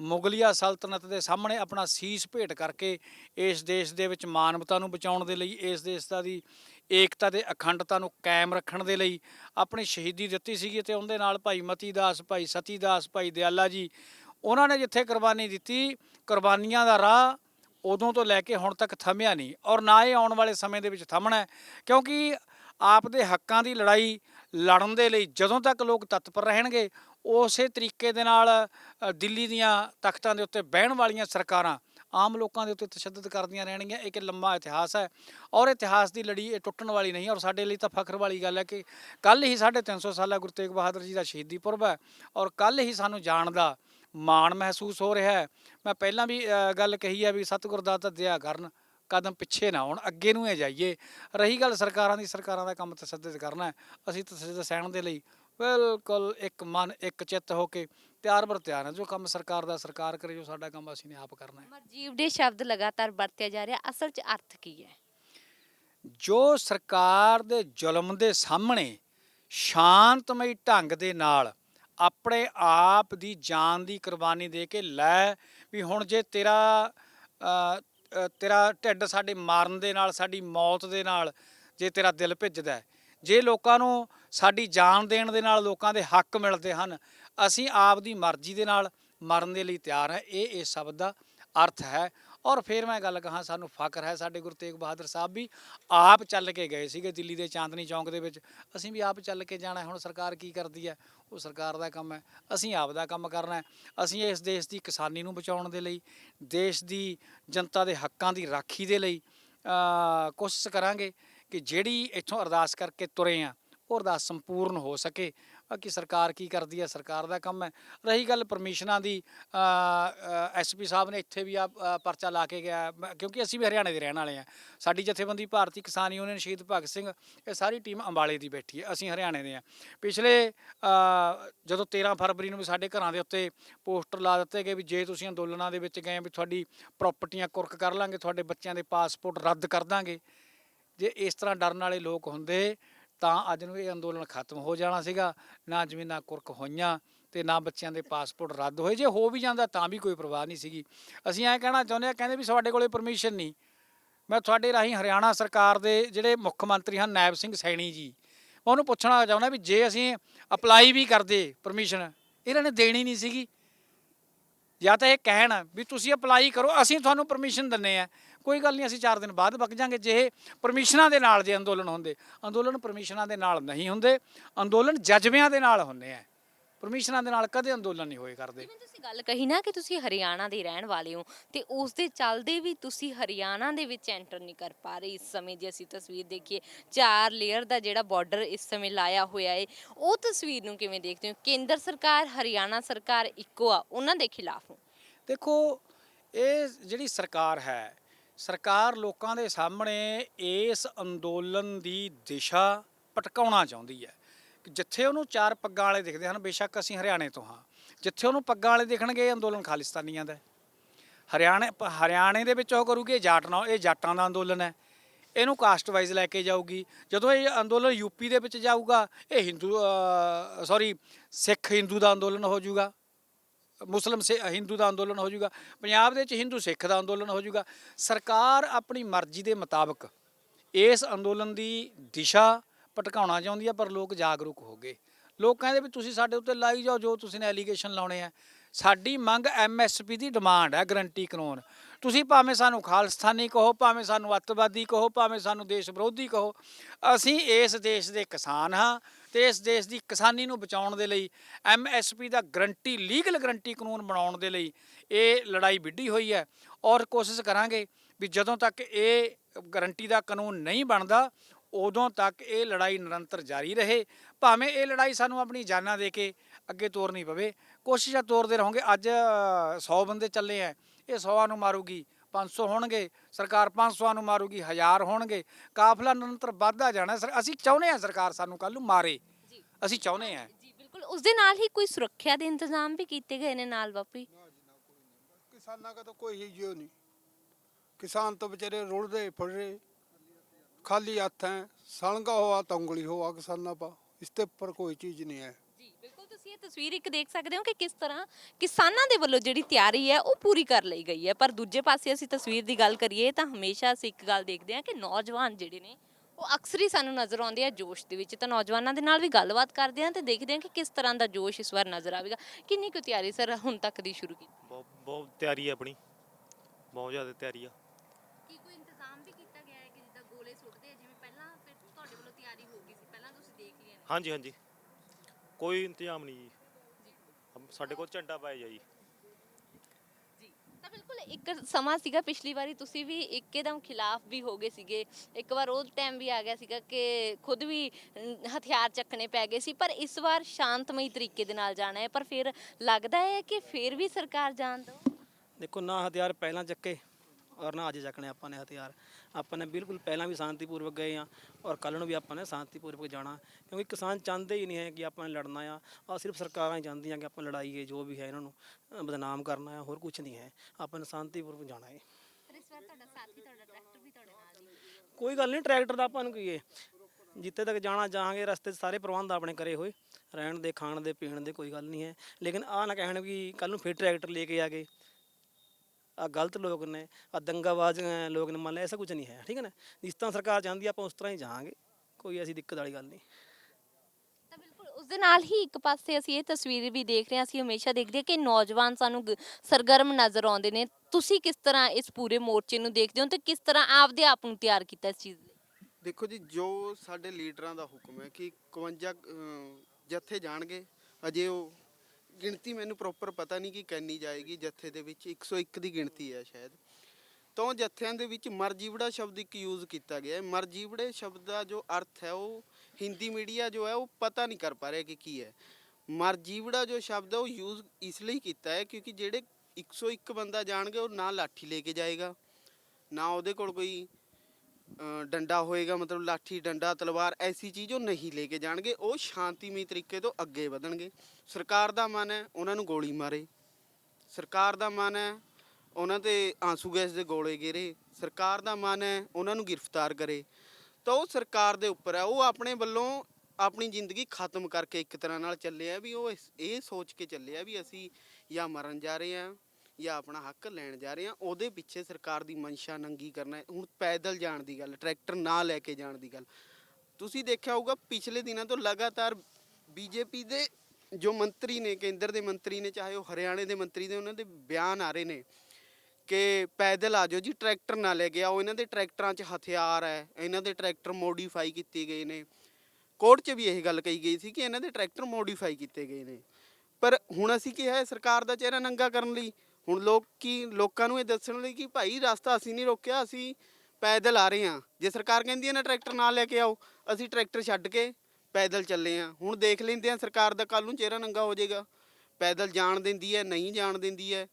ਮੁਗਲਿਆ ਸਲਤਨਤ ਦੇ ਸਾਹਮਣੇ ਆਪਣਾ ਸੀਸ ਭੇਟ ਕਰਕੇ ਇਸ ਦੇਸ਼ ਦੇ ਵਿੱਚ ਮਾਨਵਤਾ ਨੂੰ ਬਚਾਉਣ ਦੇ ਲਈ, ਇਸ ਦੇਸ਼ ਦਾ ਦੀ ਏਕਤਾ ਤੇ ਅਖੰਡਤਾ ਨੂੰ ਕਾਇਮ ਰੱਖਣ ਦੇ ਲਈ ਆਪਣੀ ਸ਼ਹੀਦੀ ਦਿੱਤੀ ਸੀਗੀ ਤੇ ਉਹਦੇ ਨਾਲ ਭਾਈ ਮਤੀ ਦਾਸ ਭਾਈ ਸਤੀ ਦਾਸ ਭਾਈ ਦਿਆਲਾ ਜੀ, ਉਹਨਾਂ ਨੇ ਜਿੱਥੇ ਕੁਰਬਾਨੀ ਦਿੱਤੀ, ਕੁਰਬਾਨੀਆਂ ਦਾ ਰਾਹ ਉਦੋਂ ਤੋਂ ਲੈ ਕੇ ਹੁਣ ਤੱਕ ਥਮਿਆ ਨਹੀਂ ਔਰ ਨਾ ਇਹ ਆਉਣ ਵਾਲੇ ਸਮੇਂ ਦੇ ਵਿੱਚ ਥਮਣਾ ਕਿਉਂਕਿ ਆਪ ਦੇ ਹੱਕਾਂ ਦੀ ਲੜਾਈ ਲੜਨ ਦੇ ਲਈ ਜਦੋਂ ਤੱਕ ਲੋਕ ਤਤਪਰ ਰਹਿਣਗੇ, ਉਸੇ ਤਰੀਕੇ ਦੇ ਨਾਲ ਦਿੱਲੀ ਦੀਆਂ ਤਖਤਾਂ ਦੇ ਉੱਤੇ ਬਹਿਣ ਵਾਲੀਆਂ ਸਰਕਾਰਾਂ ਆਮ ਲੋਕਾਂ ਦੇ ਉੱਤੇ ਤਸ਼ੱਦਦ ਕਰਦੀਆਂ ਰਹਿਣਗੀਆਂ ਇੱਕ ਲੰਮਾ ਇਤਿਹਾਸ ਹੈ ਔਰ ਇਤਿਹਾਸ ਦੀ ਲੜੀ ਇਹ ਟੁੱਟਣ ਵਾਲੀ ਨਹੀਂ ਔਰ ਸਾਡੇ ਲਈ ਤਾਂ ਫਖਰ ਵਾਲੀ ਗੱਲ ਹੈ ਕਿ ਕੱਲ ਹੀ 350 ਸਾਲਾ ਗੁਰੂ ਤੇਗ ਬਹਾਦਰ ਜੀ ਦਾ ਸ਼ਹੀਦੀ ਪੁਰਬ ਹੈ ਔਰ ਕੱਲ ਹੀ ਸਾਨੂੰ ਜਾਣ ਦਾ ਮਾਣ ਮਹਿਸੂਸ ਹੋ ਰਿਹਾ ਹੈ। ਮੈਂ ਪਹਿਲਾਂ ਵੀ ਗੱਲ ਕਹੀ ਹੈ ਵੀ ਸਤਿਗੁਰ ਦਾ ਧੱਦਿਆ ਕਰਨ ਕਦਮ ਪਿੱਛੇ ਨਾ ਹੋਣ ਅੱਗੇ ਨੂੰ ਹੀ ਜਾਈਏ। ਰਹੀ ਗੱਲ ਸਰਕਾਰਾਂ ਦੀ ਸਰਕਾਰਾਂ ਦਾ ਕੰਮ ਤਸੱਦਦ ਕਰਨਾ ਅਸੀਂ ਤਸੱਦਦ ਸਹਿਣ ਦੇ ਲਈ ਬਿਲਕੁਲ ਇੱਕ ਮਨ ਇੱਕ ਚਿੱਤ ਹੋ ਕੇ ਤਿਆਰ ਬਰ ਤਿਆਰ ਹਾਂ। ਜੋ ਕੰਮ ਸਰਕਾਰ ਦਾ ਸਰਕਾਰ ਕਰੇ ਜੋ ਸਾਡਾ ਕੰਮ ਅਸੀਂ ਨੇ ਆਪ ਕਰਨਾ ਹੈ। ਮਰਜੀਵ ਦੇ ਸ਼ਬਦ ਲਗਾਤਾਰ ਵਰਤਿਆ ਜਾ ਰਿਹਾ। ਅਸਲ 'ਚ ਅਰਥ ਕੀ ਹੈ? ਜੋ ਸਰਕਾਰ ਦੇ ਜ਼ੁਲਮ ਦੇ ਸਾਹਮਣੇ ਸ਼ਾਂਤਮਈ ਢੰਗ ਦੇ ਨਾਲ ਆਪਣੇ ਆਪ ਦੀ ਜਾਨ ਦੀ ਕੁਰਬਾਨੀ ਦੇ ਕੇ ਲੈ ਵੀ ਹੁਣ ਜੇ ਤੇਰਾ ਤੇਰਾ ਢਿੱਡ ਸਾਡੇ ਮਾਰਨ ਦੇ ਨਾਲ, ਸਾਡੀ ਮੌਤ ਦੇ ਨਾਲ ਜੇ ਤੇਰਾ ਦਿਲ ਭਿੱਜਦਾ ਜੇ ਲੋਕਾਂ ਨੂੰ ਸਾਡੀ ਜਾਨ ਦੇਣ ਦੇ ਨਾਲ ਲੋਕਾਂ ਦੇ ਹੱਕ ਮਿਲਦੇ ਹਨ, ਅਸੀਂ ਆਪ ਦੀ ਮਰਜ਼ੀ ਦੇ ਨਾਲ ਮਰਨ ਦੇ ਲਈ ਤਿਆਰ ਹਾਂ, ਇਹ ਇਸ ਸ਼ਬਦ ਦਾ ਅਰਥ ਹੈ। ਔਰ ਫਿਰ ਮੈਂ ਗੱਲ ਕਹਾਂ, ਸਾਨੂੰ ਫਖਰ ਹੈ ਸਾਡੇ ਗੁਰੂ ਤੇਗ ਬਹਾਦਰ ਸਾਹਿਬ ਵੀ, ਆਪ ਚੱਲ ਕੇ ਗਏ ਸੀਗੇ ਦਿੱਲੀ ਦੇ ਚਾਂਦਨੀ ਚੌਂਕ ਦੇ ਵਿੱਚ। ਅਸੀਂ ਵੀ ਆਪ ਚੱਲ ਕੇ ਜਾਣਾ ਹੁਣ ਸਰਕਾਰ ਕੀ ਕਰਦੀ ਹੈ? ਉਹ ਸਰਕਾਰ ਦਾ ਕੰਮ ਹੈ। ਅਸੀਂ ਆਪ ਦਾ ਕੰਮ ਕਰਨਾ ਹੈ। ਅਸੀਂ ਇਸ ਦੇਸ਼ ਦੀ ਕਿਸਾਨੀ ਨੂੰ ਬਚਾਉਣ ਦੇ ਲਈ, ਦੇਸ਼ ਦੀ ਜਨਤਾ ਦੇ ਹੱਕਾਂ ਦੀ ਰਾਖੀ ਦੇ ਲਈ ਕੋਸ਼ਿਸ਼ ਕਰਾਂਗੇ ਕਿ ਜਿਹੜੀ ਇੱਥੋਂ ਅਰਦਾਸ ਕਰਕੇ ਤੁਰੇ ਆ ਉਹ ਅਰਦਾਸ ਸੰਪੂਰਨ ਹੋ ਸਕੇ। ਬਾਕੀ ਸਰਕਾਰ ਕੀ ਕਰਦੀ ਹੈ, ਸਰਕਾਰ ਦਾ ਕੰਮ ਹੈ। ਰਹੀ ਗੱਲ ਪਰਮਿਸ਼ਨਾਂ ਦੀ ਐਸਪੀ ਸਾਹਿਬ ਨੇ ਇੱਥੇ ਵੀ ਆ ਪਰਚਾ ਲਾ ਕੇ ਗਿਆ। ਕਿਉਂਕਿ ਅਸੀਂ ਵੀ ਹਰਿਆਣੇ ਦੇ ਰਹਿਣ ਵਾਲੇ ਆ ਸਾਡੀ ਜਥੇਬੰਦੀ ਭਾਰਤੀ ਕਿਸਾਨ ਯੂਨੀਅਨ ਸ਼ਹੀਦ ਭਗਤ ਸਿੰਘ, ਇਹ ਸਾਰੀ ਟੀਮ ਅੰਬਾਲੇ ਦੀ ਬੈਠੀ ਹੈ। ਅਸੀਂ ਹਰਿਆਣੇ ਦੇ ਆ ਪਿਛਲੇ ਜਦੋਂ 13 ਫਰਵਰੀ ਨੂੰ ਵੀ ਸਾਡੇ ਘਰਾਂ ਦੇ ਉੱਤੇ ਪੋਸਟਰ ਲਾ ਦਿੱਤੇ ਗਏ ਵੀ ਜੇ ਤੁਸੀਂ ਅੰਦੋਲਨਾਂ ਦੇ ਵਿੱਚ ਗਏ ਵੀ ਤੁਹਾਡੀ ਪ੍ਰਾਪਰਟੀਆਂ ਕੁਰਕ ਕਰ ਲਾਂਗੇ, ਤੁਹਾਡੇ ਬੱਚਿਆਂ ਦੇ ਪਾਸਪੋਰਟ ਰੱਦ ਕਰ ਦਾਂਗੇ। ਜੇ ਇਸ ਤਰ੍ਹਾਂ ਡਰਨ ਵਾਲੇ ਲੋਕ ਹੁੰਦੇ ਤਾਂ ਅੱਜ ਨੂੰ ਇਹ ਅੰਦੋਲਨ ਖਤਮ ਹੋ ਜਾਣਾ ਸੀਗਾ। ਨਾ ਜ਼ਮੀਨਾਂ ਕੁਰਕ ਹੋਈਆਂ ਤੇ ਨਾ ਬੱਚਿਆਂ ਦੇ ਪਾਸਪੋਰਟ ਰੱਦ ਹੋਏ। ਜੇ ਹੋ ਵੀ ਜਾਂਦਾ ਤਾਂ ਵੀ ਕੋਈ ਪਰਵਾਹ ਨਹੀਂ ਸੀਗੀ। ਅਸੀਂ ਐਂ ਕਹਿਣਾ ਚਾਹੁੰਦੇ ਆ ਕਹਿੰਦੇ ਵੀ ਸਾਡੇ ਕੋਲੇ ਪਰਮਿਸ਼ਨ ਨਹੀਂ। ਮੈਂ ਤੁਹਾਡੇ ਰਾਹੀਂ ਹਰਿਆਣਾ ਸਰਕਾਰ ਦੇ ਜਿਹੜੇ ਮੁੱਖ ਮੰਤਰੀ ਹਨ, ਨਾਇਬ ਸਿੰਘ ਸੈਣੀ ਜੀ, ਮੈਂ ਉਹਨੂੰ ਪੁੱਛਣਾ ਚਾਹੁੰਦਾ ਵੀ ਜੇ ਅਸੀਂ ਅਪਲਾਈ ਵੀ ਕਰਦੇ ਪਰਮਿਸ਼ਨ ਇਹਨਾਂ ਨੇ ਦੇਣੀ ਨਹੀਂ ਸੀਗੀ। ਜਾਂ ਤਾਂ ਇਹ ਕਹਿਣ ਵੀ ਤੁਸੀਂ ਅਪਲਾਈ ਕਰੋ, ਅਸੀਂ ਤੁਹਾਨੂੰ ਪਰਮਿਸ਼ਨ ਦਿੰਨੇ ਆ ਕੋਈ ਗੱਲ ਨਹੀਂ, ਅਸੀਂ 4 ਦਿਨ ਬਾਅਦ ਵਗ ਜਾਾਂਗੇ। ਜੇ ਪਰਮਿਸ਼ਨਾਂ ਦੇ ਨਾਲ ਜੇ ਅੰਦੋਲਨ ਹੁੰਦੇ, ਅੰਦੋਲਨ ਪਰਮਿਸ਼ਨਾਂ ਦੇ ਨਾਲ ਨਹੀਂ ਹੁੰਦੇ, ਅੰਦੋਲਨ ਜਜ਼ਬਿਆਂ ਦੇ ਨਾਲ ਹੁੰਦੇ ਆ। ਪਰਮਿਸ਼ਨਾਂ ਦੇ ਨਾਲ ਕਦੇ ਅੰਦੋਲਨ ਨਹੀਂ ਹੋਏ ਕਰਦੇ। ਜਿਵੇਂ ਤੁਸੀਂ ਗੱਲ ਕਹੀ ਨਾ ਕਿ ਤੁਸੀਂ ਹਰਿਆਣਾ ਦੇ ਰਹਿਣ ਵਾਲੇ ਹੋ ਤੇ ਉਸ ਦੇ ਚੱਲਦੇ ਵੀ ਤੁਸੀਂ ਹਰਿਆਣਾ ਦੇ ਵਿੱਚ ਐਂਟਰ ਨਹੀਂ ਕਰ ਪਾ ਰਹੇ। ਇਸ ਸਮੇਂ ਜੇ ਅਸੀਂ ਤਸਵੀਰ ਦੇਖੀਏ ਚਾਰ ਲੇਅਰ ਦਾ ਜਿਹੜਾ ਬਾਰਡਰ ਇਸ ਸਮੇਂ ਲਾਇਆ ਹੋਇਆ ਹੈ ਉਹ ਤਸਵੀਰ ਨੂੰ ਕਿਵੇਂ ਦੇਖਦੇ ਹੋ? ਕੇਂਦਰ ਸਰਕਾਰ ਹਰਿਆਣਾ ਸਰਕਾਰ ਇੱਕੋ ਆ ਉਹਨਾਂ ਦੇ ਖਿਲਾਫ ਹੋ। ਦੇਖੋ ਇਹ ਜਿਹੜੀ ਸਰਕਾਰ ਹੈ ਸਰਕਾਰ ਲੋਕਾਂ ਦੇ ਸਾਹਮਣੇ ਇਸ ਅੰਦੋਲਨ ਦੀ ਦਿਸ਼ਾ ਭਟਕਾਉਣਾ ਚਾਹੁੰਦੀ ਹੈ। ਜਿੱਥੇ ਉਹਨੂੰ ਚਾਰ ਪੱਗਾਂ ਵਾਲੇ ਦਿਖਦੇ ਹਨ, ਬੇਸ਼ੱਕ ਅਸੀਂ ਹਰਿਆਣੇ ਤੋਂ ਹਾਂ। ਜਿੱਥੇ ਉਹਨੂੰ ਪੱਗਾਂ ਵਾਲੇ ਦਿਖਣਗੇ, ਇਹ ਅੰਦੋਲਨ ਖਾਲਿਸਤਾਨੀਆਂ ਦਾ ਹਰਿਆਣੇ, ਪ- ਹਰਿਆਣੇ ਦੇ ਵਿੱਚ ਉਹ ਕਰੂਗੀ, ਇਹ ਜਾਟ ਨਾ ਇਹ ਜਾਟਾਂ ਦਾ ਅੰਦੋਲਨ ਹੈ। ਇਹਨੂੰ ਕਾਸਟ ਵਾਈਜ਼ ਲੈ ਕੇ ਜਾਊਗੀ। ਜਦੋਂ ਇਹ ਅੰਦੋਲਨ ਯੂਪੀ ਦੇ ਵਿੱਚ ਜਾਊਗਾ, ਇਹ ਹਿੰਦੂ ਸੌਰੀ ਸਿੱਖ ਹਿੰਦੂ ਦਾ ਅੰਦੋਲਨ ਹੋ ਜਾਊਗਾ। ਮੁਸਲਮ ਸੇ, ਹਿੰਦੂ ਦਾ ਅੰਦੋਲਨ ਹੋ ਜਾਊਗਾ। ਪੰਜਾਬ ਦੇ ਵਿੱਚ ਹਿੰਦੂ ਸਿੱਖ ਦਾ ਅੰਦੋਲਨ ਹੋ ਜਾਊਗਾ। ਸਰਕਾਰ ਆਪਣੀ ਮਰਜ਼ੀ ਦੇ ਮੁਤਾਬਕ ਇਸ ਅੰਦੋਲਨ ਦੀ ਦਿਸ਼ਾ ਭਟਕਾਉਣਾ ਚਾਹੁੰਦੀ ਆ, ਪਰ ਲੋਕ ਜਾਗਰੂਕ ਹੋ ਗਏ। ਲੋਕ ਕਹਿੰਦੇ ਵੀ ਤੁਸੀਂ ਸਾਡੇ ਉੱਤੇ ਲਾਈ ਜਾਓ, ਜੋ ਤੁਸੀਂ ਨੇ ਐਲੀਗੇਸ਼ਨ ਲਾਉਣੇ ਆ। ਸਾਡੀ ਮੰਗ ਐਮਐਸਪੀ ਦੀ ਡਿਮਾਂਡ ਹੈ ਗਰੰਟੀ ਕਾਨੂੰਨ ਤੁਸੀਂ ਭਾਵੇਂ ਸਾਨੂੰ ਖਾਲਸਤਾਨੀ ਕਹੋ, ਭਾਵੇਂ ਸਾਨੂੰ ਅੱਤਵਾਦੀ ਕਹੋ, ਭਾਵੇਂ ਸਾਨੂੰ ਦੇਸ਼ ਵਿਰੋਧੀ ਕਹੋ, ਅਸੀਂ ਇਸ ਦੇਸ਼ ਦੇ ਕਿਸਾਨ ਹਾਂ ਤੇ ਇਸ ਦੇਸ਼ ਦੀ ਕਿਸਾਨੀ ਨੂੰ ਬਚਾਉਣ ਦੇ ਲਈ ਐਮਐਸਪੀ ਦਾ ਗਰੰਟੀ ਲੀਗਲ ਗਰੰਟੀ ਕਾਨੂੰਨ ਬਣਾਉਣ ਦੇ ਲਈ ਇਹ ਲੜਾਈ ਵਿੱਢੀ ਹੋਈ ਹੈ। ਔਰ ਕੋਸ਼ਿਸ਼ ਕਰਾਂਗੇ ਵੀ ਜਦੋਂ ਤੱਕ ਇਹ ਗਰੰਟੀ ਦਾ ਕਾਨੂੰਨ ਨਹੀਂ ਬਣਦਾ ਉਦੋਂ ਤੱਕ ਇਹ ਲੜਾਈ ਨਿਰੰਤਰ ਜਾਰੀ ਰਹੇ। ਭਾਵੇਂ ਇਹ ਲੜਾਈ ਸਾਨੂੰ ਆਪਣੀ ਜਾਨਾਂ ਦੇ ਕੇ ਅੱਗੇ ਤੋਰਨੀ ਪਵੇ ਕੋਸ਼ਿਸ਼ਾਂ ਤੋਰਦੇ ਰਹੋਗੇ। ਅੱਜ 100 ਬੰਦੇ ਚੱਲੇ ਐ। ਇਹ 100 ਨੂੰ ਮਾਰੂਗੀ 500 ਹੋਣਗੇ। ਸਰਕਾਰ 500 ਨੂੰ ਮਾਰੂਗੀ 1000 ਹੋਣਗੇ। ਕਾਫਲਾ ਨਿਰੰਤਰ ਵੱਧਦਾ ਜਾਣਾ ਅਸੀਂ ਚਾਹੁੰਦੇ ਆ ਸਰਕਾਰ ਸਾਨੂੰ ਕੱਲ ਨੂੰ ਮਾਰੇ। ਅਸੀਂ ਚਾਹੁੰਦੇ ਆ ਉਸ ਦੇ ਨਾਲ ਹੀ ਕੋਈ ਸੁਰੱਖਿਆ ਦੇ ਇੰਤਜ਼ਾਮ ਵੀ ਕੀਤੇ ਗਏ ਨੇ ਨਾਲ ਬਾਪੀ ਕਿਸਾਨਾਂ ਦਾ ਤਾਂ ਕੋਈ ਹੀ ਜਿਉ ਨਹੀਂ। ਕਿਸਾਨ ਤਾਂ ਵਿਚਾਰੇ ਰੁਲਦੇ ਫੁਰਦੇ। खाली हथ हैं सणगा हुआ तो उंगली हुआ किसाना पा इसके ऊपर कोई चीज नहीं है ਜੀ ਬਿਲਕੁਲ ਤੁਸੀਂ ਇਹ ਤਸਵੀਰ ਇੱਕ ਦੇਖ ਸਕਦੇ ਹੋ ਕਿ ਕਿਸ ਤਰ੍ਹਾਂ ਕਿਸਾਨਾਂ ਦੇ ਵੱਲੋਂ ਜਿਹੜੀ ਤਿਆਰੀ ਹੈ ਉਹ ਪੂਰੀ ਕਰ ਲਈ ਗਈ ਹੈ ਪਰ ਦੂਜੇ ਪਾਸੇ ਅਸੀਂ ਤਸਵੀਰ ਦੀ ਗੱਲ ਕਰੀਏ ਤਾਂ ਹਮੇਸ਼ਾ ਅਸੀਂ ਇੱਕ ਗੱਲ ਦੇਖਦੇ ਹਾਂ ਕਿ ਨੌਜਵਾਨ ਜਿਹੜੇ ਨੇ ਉਹ ਅਕਸਰ ਹੀ ਸਾਨੂੰ ਨਜ਼ਰ ਆਉਂਦੇ ਆ ਜੋਸ਼ ਦੇ ਵਿੱਚ ਤਾਂ ਨੌਜਵਾਨਾਂ ਦੇ ਨਾਲ ਵੀ ਗੱਲਬਾਤ ਕਰਦੇ ਹਾਂ ਤੇ ਦੇਖਦੇ ਹਾਂ ਕਿ ਕਿਸ ਤਰ੍ਹਾਂ ਦਾ ਜੋਸ਼ ਇਸ ਵਾਰ ਨਜ਼ਰ ਆਵੇਗਾ ਕਿੰਨੀ ਕੁ ਤਿਆਰੀ ਸਰ ਹੁਣ ਤੱਕ ਦੀ ਸ਼ੁਰੂ ਕੀਤੀ ਬਹੁਤ ਬਹੁਤ ਤਿਆਰੀ ਹੈ ਆਪਣੀ ਬਹੁਤ ਜ਼ਿਆਦਾ ਤਿਆਰੀ ਆ ਕੀ ਕੋਈ ਇੰਤਜ਼ਾਮ ਵੀ ਕੀਤਾ ਗਿਆ ਹੈ ਕਿ ਜਿੱਦਾਂ ਗੋਲੇ ਸੁੱਟਦੇ ਆ? ਜਿਵੇਂ ਪਹਿਲਾਂ ਫਿਰ ਤੁਹਾਡੇ ਵੱਲੋਂ ਤਿਆਰੀ ਹੋ ਗਈ ਸੀ ਪਹਿਲਾਂ ਤੁਸੀਂ ਦੇਖ ਲਿਆ ਹਾਂਜੀ ਹਾਂਜੀ। ਕੋਈ ਇੰਤਜ਼ਾਮ ਨਹੀਂ ਜੀ। ਹਮ- ਸਾਡੇ ਕੋਲ ਝੰਡਾ ਪਾਇਆ ਜੀ। ਜੀ। ਤਾਂ ਬਿਲਕੁਲ ਇੱਕ ਸਮਾਂ ਸੀਗਾ ਪਿਛਲੀ ਵਾਰੀ ਤੁਸੀਂ ਵੀ ਇੱਕਦਮ ਖਿਲਾਫ ਵੀ ਹੋ ਗਏ ਸੀਗੇ। ਇੱਕ ਵਾਰ ਉਹ ਟਾਈਮ ਵੀ ਆ ਗਿਆ ਸੀਗਾ ਕਿ ਖੁਦ ਵੀ ਅਮ, ਹਥਿਆਰ ਚੱਕਣੇ ਪੈ ਗਏ ਸੀ ਪਰ ਇਸ ਵਾਰ ਸ਼ਾਂਤਮਈ ਤਰੀਕੇ ਦੇ ਨਾਲ ਜਾਣਾ ਹੈ। ਪਰ ਫਿਰ ਲੱਗਦਾ ਹੈ ਕਿ ਫਿਰ ਵੀ ਸਰਕਾਰ ਜਾਣ ਦੋ? ਦੇਖੋ ਨਾ ਹਥਿਆਰ ਪਹਿਲਾਂ ਚੱਕੇ ਔਰ ਨਾ ਅੱਜ ਚੱਕਣੇ ਆਪਾਂ ਨੇ ਹਥਿਆਰ। ਆਪਾਂ ਨੇ ਬਿਲਕੁਲ ਪਹਿਲਾਂ ਵੀ ਸ਼ਾਂਤੀਪੂਰਵਕ ਗਏ ਆ ਔਰ ਕੱਲ ਨੂੰ ਵੀ ਆਪਾਂ ਨੇ ਸ਼ਾਂਤੀਪੂਰਵਕ ਜਾਣਾ। ਕਿਉਂਕਿ ਕਿਸਾਨ ਚਾਹੁੰਦੇ ਹੀ ਨਹੀਂ ਹੈ ਕਿ ਆਪਾਂ ਨੇ ਲੜਨਾ ਆ। ਆ ਸਿਰਫ ਸਰਕਾਰਾਂ ਹੀ ਚਾਹੁੰਦੀਆਂ ਕਿ ਆਪਾਂ ਲੜਾਈਏ ਜੋ ਵੀ ਹੈ ਇਹਨਾਂ ਨੂੰ ਬਦਨਾਮ ਕਰਨਾ ਆ ਹੋਰ ਕੁਝ ਨਹੀਂ ਹੈ। ਆਪਾਂ ਨੇ ਸ਼ਾਂਤੀਪੂਰਵਕ ਜਾਣਾ ਹੈ ਕੋਈ ਗੱਲ ਨਹੀਂ ਟਰੈਕਟਰ ਦਾ ਆਪਾਂ ਨੂੰ ਕੀ ਹੈ ਜਿੱਥੇ ਤੱਕ ਜਾਣਾ ਚਾਹਾਂਗੇ ਰਸਤੇ 'ਚ ਸਾਰੇ ਪ੍ਰਬੰਧ ਆਪਣੇ ਕਰੇ ਹੋਏ। ਰਹਿਣ ਦੇ ਖਾਣ ਦੇ ਪੀਣ ਦੇ ਕੋਈ ਗੱਲ ਨਹੀਂ ਹੈ। ਲੇਕਿਨ ਆ ਨਾ ਕਹਿਣ ਵੀ ਕੱਲ ਨੂੰ ਫਿਰ ਟਰੈਕਟਰ ਲੈ ਕੇ ਆ ਗਏ। ਆ ਗਲਤ ਲੋਕ ਨੇ ਆ ਦੰਗਾਬਾਜ਼ ਲੋਕ ਨੇ ਮੰਨ ਲਿਆ ਐਸਾ ਕੁਝ ਨਹੀਂ ਹੈ ਠੀਕ ਹੈ ਨਾ? ਜਿਸ ਤਰ੍ਹਾਂ ਸਰਕਾਰ ਚਾਹੁੰਦੀ ਆ, ਆਪਾਂ ਉਸ ਤਰ੍ਹਾਂ ਹੀ ਜਾਵਾਂਗੇ ਕੋਈ ਐਸੀ ਦਿੱਕਤ ਵਾਲੀ ਗੱਲ ਨਹੀਂ। ਤਾਂ ਬਿਲਕੁਲ ਉਸ ਦੇ ਨਾਲ ਹੀ ਇੱਕ ਪਾਸੇ ਅਸੀਂ ਇਹ ਤਸਵੀਰ ਵੀ ਦੇਖ ਰਹੇ ਹਾਂ ਅਸੀਂ ਹਮੇਸ਼ਾ ਦੇਖਦੇ ਹਾਂ ਕਿ ਨੌਜਵਾਨ ਸਾਨੂੰ ਗ- ਸਰਗਰਮ ਨਜ਼ਰ ਆਉਂਦੇ ਨੇ। ਤੁਸੀਂ ਕਿਸ ਤਰ੍ਹਾਂ ਇਸ ਪੂਰੇ ਮੋਰਚੇ ਨੂੰ ਦੇਖਦੇ ਹੋ ਤੇ ਕਿਸ ਤਰ੍ਹਾਂ ਆਪਦੇ ਆਪ ਨੂੰ ਤਿਆਰ ਕੀਤਾ ਇਸ ਚੀਜ਼ ਲਈ? ਦੇਖੋ ਜੀ ਜੋ ਸਾਡੇ ਲੀਡਰਾਂ ਦਾ ਹੁਕਮ ਹੈ ਕਿ 51 ਅਹ, ਜੱਥੇ ਜਾਣਗੇ ਅਜੇ ਉਹ ਗਿਣਤੀ ਮੈਨੂੰ ਪ੍ਰੋਪਰ ਪਤਾ ਨਹੀਂ ਕਿ ਕਿੰਨੀ ਜਾਏਗੀ, ਜੱਥੇ ਦੇ ਵਿੱਚ 101 ਦੀ ਗਿਣਤੀ ਹੈ ਸ਼ਾਇਦ। ਤਾਂ ਉਹ ਜੱਥਿਆਂ ਦੇ ਵਿੱਚ ਮਰਜੀਵੜਾ ਸ਼ਬਦ ਇੱਕ ਯੂਜ਼ ਕੀਤਾ ਗਿਆ ਹੈ। ਮਰਜੀਵੜੇ ਸ਼ਬਦ ਦਾ ਜੋ ਅਰਥ ਹੈ, ਉਹ ਹਿੰਦੀ ਮੀਡੀਆ ਜੋ ਹੈ, ਉਹ ਪਤਾ ਨਹੀਂ ਕਰ ਪਾ ਰਿਹਾ ਕਿ ਕੀ ਹੈ। ਮਰਜੀਵੜਾ ਜੋ ਸ਼ਬਦ ਹੈ, ਉਹ ਯੂਜ਼ ਇਸ ਲਈ ਕੀਤਾ ਹੈ ਕਿਉਂਕਿ ਜਿਹੜੇ 101 ਬੰਦਾ ਜਾਣਗੇ, ਉਹ ਨਾ ਲਾਠੀ ਲੈ ਕੇ ਜਾਏਗਾ, ਨਾ ਉਹਦੇ ਕੋਲ ਕੋਈ ਡੰਡਾ ਹੋਏਗਾ, ਮਤਲਬ ਲਾਠੀ, ਡੰਡਾ, ਤਲਵਾਰ ਐਸੀ ਚੀਜ਼ ਉਹ ਨਹੀਂ ਲੈ ਕੇ ਜਾਣਗੇ, ਉਹ ਸ਼ਾਂਤੀਮਈ ਤਰੀਕੇ ਤੋਂ ਅੱਗੇ ਵਧਣਗੇ। ਸਰਕਾਰ ਦਾ ਮਨ ਹੈ, ਉਹਨਾਂ ਨੂੰ ਗੋਲੀ ਮਾਰੇ। ਸਰਕਾਰ ਦਾ ਮਨ ਹੈ, ਉਹਨਾਂ ਤੇ ਆਂਸੂ ਗੈਸ ਦੇ ਗੋਲੇ ਗਿਰੇ। ਸਰਕਾਰ ਦਾ ਮਨ ਹੈ, ਉਹਨਾਂ ਨੂੰ ਗ੍ਰਿਫਤਾਰ ਕਰੇ। ਤਾਂ ਉਹ ਸਰਕਾਰ ਦੇ ਉੱਪਰ ਹੈ, ਉਹ ਆਪਣੇ ਵੱਲੋਂ ਆਪਣੀ ਜ਼ਿੰਦਗੀ ਖਤਮ ਕਰਕੇ ਇੱਕ ਤਰ੍ਹਾਂ ਨਾਲ ਚੱਲੇ ਆ ਵੀ ਉਹ ਇਸ- ਇਹ ਸੋਚ ਕੇ ਚੱਲੇ ਆ ਵੀ ਅਸੀਂ ਜਾਂ ਮਰਨ ਜਾ ਰਹੇ ਆ ਜਾਂ ਆਪਣਾ ਹੱਕ ਲੈਣ ਜਾ ਰਹੇ ਹਾਂ, ਉਹਦੇ ਪਿੱਛੇ ਸਰਕਾਰ ਦੀ ਮਨਸ਼ਾ ਨੰਗੀ ਕਰਨਾ ਹੈ ਹੁਣ ਪੈਦਲ ਜਾਣ ਦੀ ਗੱਲ, ਟਰੈਕਟਰ ਨਾ ਲੈ ਕੇ ਜਾਣ ਦੀ ਗੱਲ। ਤੁਸੀਂ ਦੇਖਿਆ ਹੋਊਗਾ, ਪਿਛਲੇ ਦਿਨਾਂ ਤੋਂ ਲਗਾਤਾਰ ਬੀਜੇਪੀ ਦੇ ਜੋ ਮੰਤਰੀ ਨੇ, ਕੇਂਦਰ ਦੇ ਮੰਤਰੀ ਨੇ, ਚਾਹੇ ਉਹ ਹਰਿਆਣੇ ਦੇ ਮੰਤਰੀ ਦੇ ਉਹਨਾਂ ਦੇ ਬਿਆਨ ਆ ਰਹੇ ਨੇ ਕਿ ਪੈਦਲ ਆ ਜਾਓ ਜੀ, ਟਰੈਕਟਰ ਨਾ ਲੈ ਕੇ ਆਓ। ਇਹਨਾਂ ਦੇ ਟਰੈਕਟਰਾਂ 'ਚ ਹਥਿਆਰ ਹੈ, ਇਹਨਾਂ ਦੇ ਟਰੈਕਟਰ ਮੋਡੀਫਾਈ ਕੀਤੇ ਗਏ ਨੇ। ਕੋਰਟ 'ਚ ਵੀ ਇਹ ਗੱਲ ਕਹੀ ਗਈ ਸੀ ਕਿ ਇਹਨਾਂ ਦੇ ਟਰੈਕਟਰ ਮੋਡੀਫਾਈ ਕੀਤੇ ਗਏ ਨੇ। ਪਰ ਹੁਣ ਅਸੀਂ ਕਿਹਾ ਸਰਕਾਰ ਦਾ ਚਿਹਰਾ ਨੰਗਾ ਕਰਨ ਲਈ। ਹੁਣ ਲੋਕ ਕੀ, ਲੋਕਾਂ ਨੂੰ ਇਹ ਦੱਸਣ ਲਈ ਕਿ ਭਾਈ ਰਸਤਾ ਅਸੀਂ ਨਹੀਂ ਰੋਕਿਆ, ਅਸੀਂ ਪੈਦਲ ਆ ਰਹੇ ਹਾਂ। ਜੇ ਸਰਕਾਰ ਕਹਿੰਦੀ ਹੈ ਨਾ ਟਰੈਕਟਰ ਨਾਲ ਲੈ ਕੇ ਆਓ, ਅਸੀਂ ਟਰੈਕਟਰ ਛੱਡ ਕੇ ਪੈਦਲ ਚੱਲੇ ਹਾਂ। ਹੁਣ ਦੇਖ ਲੈਂਦੇ ਹਾਂ ਸਰਕਾਰ ਦਾ ਕੱਲ ਨੂੰ ਚਿਹਰਾ ਨੰਗਾ ਹੋ ਜਾਏਗਾ। ਪੈਦਲ ਜਾਣ ਦਿੰਦੀ ਹੈ, ਨਹੀਂ ਜਾਣ ਦਿੰਦੀ ਹੈ।